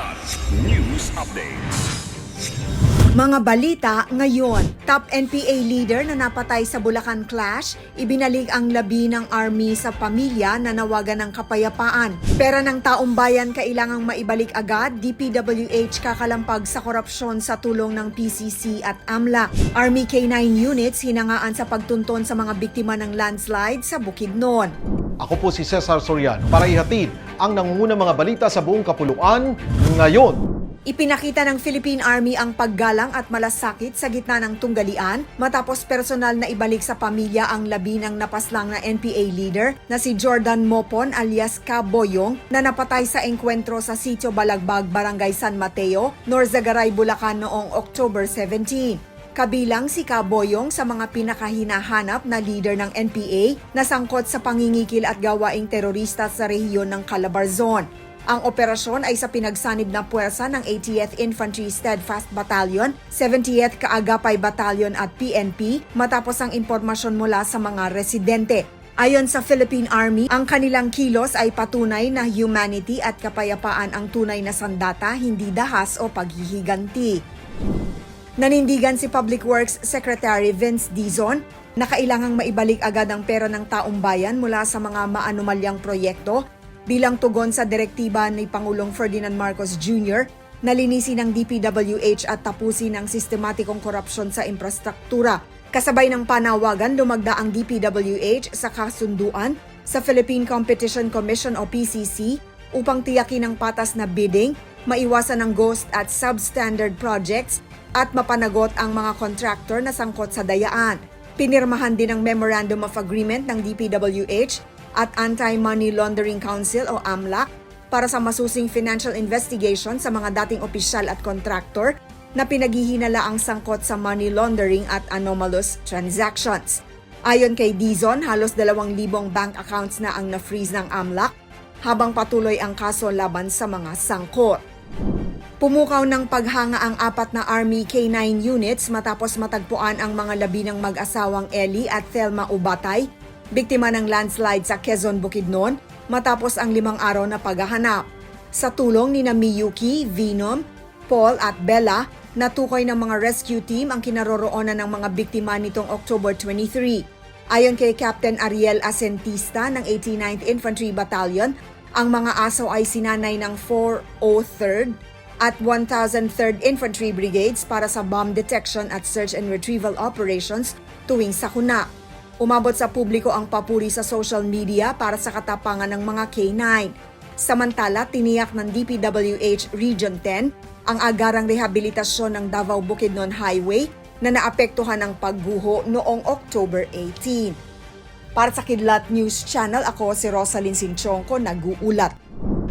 Kilat News Updates. Mga balita ngayon, top NPA leader na napatay sa Bulacan Clash, ibinalig ang labi ng army sa pamilya na nawagan ng kapayapaan. Pera ng taong bayan kailangang maibalik agad, DPWH kakalampag sa korupsyon sa tulong ng PCC at AMLA. Army K-9 units hinangaan sa pagtunton sa mga biktima ng landslide sa Bukidnon. Ako po si Cesar Soriano para ihatid ang nangungunang mga balita sa buong kapuluan ngayon. Ipinakita ng Philippine Army ang paggalang at malasakit sa gitna ng tunggalian matapos personal na ibalik sa pamilya ang labi ng napaslang na NPA leader na si Jordan Mopon alias Kaboyong na napatay sa engkwentro sa Sitio Balagbag, Barangay San Mateo, Norzagaray, Bulacan noong October 17. Kabilang si Kaboyong sa mga pinakahinahanap na leader ng NPA na sangkot sa pangingikil at gawaing terorista sa rehiyon ng Calabarzon. Ang operasyon ay sa pinagsanib na puwersa ng 80th Infantry Steadfast Battalion, 70th Kaagapay Battalion at PNP matapos ang impormasyon mula sa mga residente. Ayon sa Philippine Army, ang kanilang kilos ay patunay na humanity at kapayapaan ang tunay na sandata, hindi dahas o paghihiganti. Nanindigan si Public Works Secretary Vince Dizon na kailangang maibalik agad ang pera ng taong bayan mula sa mga maanumalyang proyekto bilang tugon sa direktiba ni Pangulong Ferdinand Marcos Jr. na linisin ng DPWH at tapusin ang sistematikong korupsyon sa infrastruktura. Kasabay ng panawagan, lumagda ang DPWH sa kasunduan sa Philippine Competition Commission o PCC upang tiyakin ang patas na bidding, maiwasan ang ghost at substandard projects at mapanagot ang mga contractor na sangkot sa dayaan. Pinirmahan din ang Memorandum of Agreement ng DPWH at Anti-Money Laundering Council o AMLAC para sa masusing financial investigation sa mga dating opisyal at contractor na pinaghihinala ang sangkot sa money laundering at anomalous transactions. Ayon kay Dizon, halos 2,000 bank accounts na ang na-freeze ng AMLAC habang patuloy ang kaso laban sa mga sangkot. Pumukaw ng paghanga ang apat na Army K-9 units matapos matagpuan ang mga labi ng mag-asawang Eli at Thelma Ubatay, biktima ng landslide sa Quezon, Bukidnon, matapos ang limang araw na paghahanap. Sa tulong ni Miyuki, Venom, Paul at Bella, natukoy ng mga rescue team ang kinaroroonan ng mga biktima nitong October 23. Ayon kay Captain Ariel Asentista ng 89th Infantry Battalion, ang mga aso ay sinanay ng 403rd at 1003rd Infantry Brigades para sa bomb detection at search and retrieval operations tuwing sakuna. Umabot sa publiko ang papuri sa social media para sa katapangan ng mga K-9. Samantala, tiniyak ng DPWH Region 10 ang agarang rehabilitasyon ng Davao Bukidnon Highway na naapektuhan ng pagguho noong October 18. Para sa Kidlat News Channel, ako si Rosalyn Sinchonko, nag-uulat.